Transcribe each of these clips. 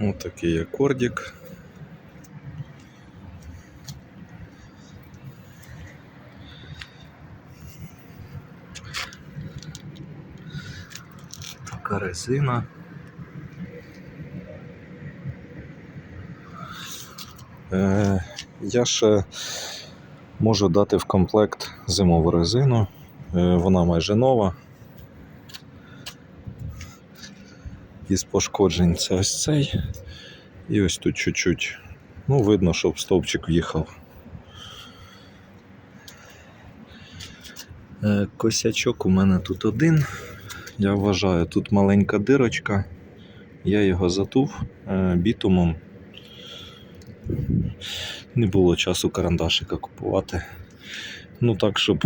Ось такий акордик. Така резина. Е, я ще можу дати в комплект зимову резину. Е, вона майже нова. Із пошкоджень це ось цей. І ось тут чуть-чуть. Ну, видно, що в стовпчик в'їхав. Е, Косячок у мене тут один. Я вважаю, тут маленька дирочка. Я його затув е, бітумом. Не було часу карандашика купувати. Ну так, щоб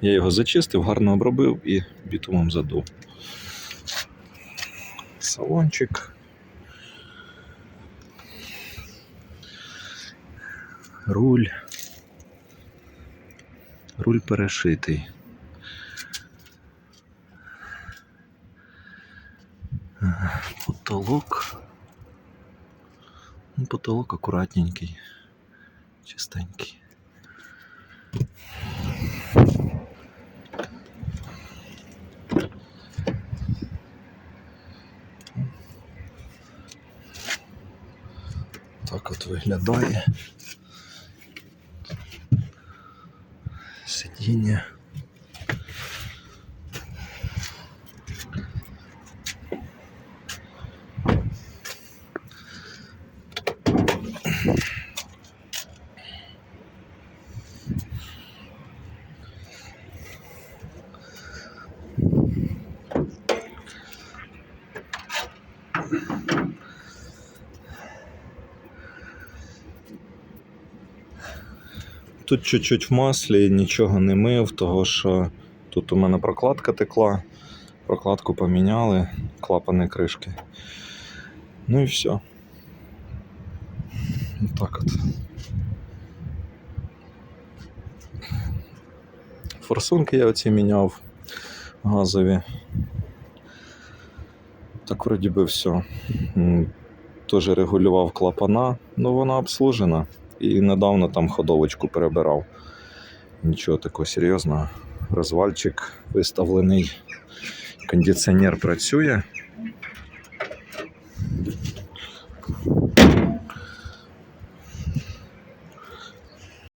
я його зачистив, гарно обробив і бітумом задув. Салончик. Руль. Руль перешитий. Потолок. Ну, потолок акуратненький, чистенький. Так от виглядає. Сидіння. Тут чуть-чуть в маслі, нічого не мив, того що тут у мене прокладка текла, прокладку поміняли, клапани кришки. Ну і все. Так от. Форсунки я оці міняв газові. Так вроді би все. Теж регулював клапана, ну вона обслужена. І недавно там ходовочку перебирав. Нічого такого серйозного. Розвальчик виставлений. Кондиціонер працює.